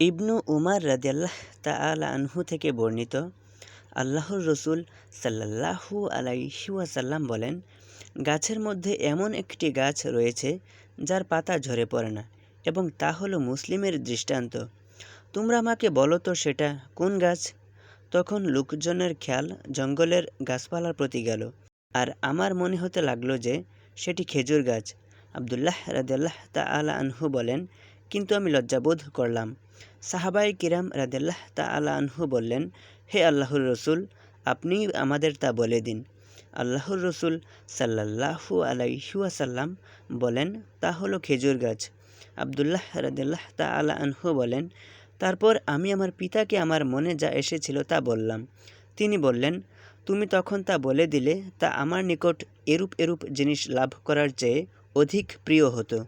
ইবনু উমার রাদিয়াল্লাহ তাআলা আনহু থেকে বর্ণিত আল্লাহর রসুল সাল্লাল্লাহু আলাইহি ওয়াসাল্লাম বলেন, গাছের মধ্যে এমন একটি গাছ রয়েছে যার পাতা ঝরে পড়ে না এবং তা হলো মুসলিমের দৃষ্টান্ত। তোমরা আমাকে বলো তো সেটা কোন গাছ? তখন লোকজনের খেয়াল জঙ্গলের গাছপালার প্রতি গেল। আর আমার মনে হতে লাগল যে, সেটি খেজুর গাছ। আবদুল্লাহ রাদিয়াল্লাহ তাআলা আনহু বলেন কিন্তু আমি লজ্জাবোধ করলাম। সাহাবাই কিরাম রাদেল্লাহ তা তাআলা আনহু বললেন, হে আল্লাহর রসুল, আপনি আমাদের তা বলে দিন। আল্লাহর রসুল সাল্লাল্লাহু আলাইহুয়াসাল্লাম বলেন, তা হলো খেজুর গাছ। আবদুল্লাহ রাদিল্লাহ তা আলা আনহু বলেন, তারপর আমি আমার পিতাকে আমার মনে যা এসেছিল তা বললাম। তিনি বললেন, তুমি তখন তা বলে দিলে, তা আমার নিকট এরূপ এরূপ জিনিস লাভ করার চেয়ে অধিক প্রিয় হতো।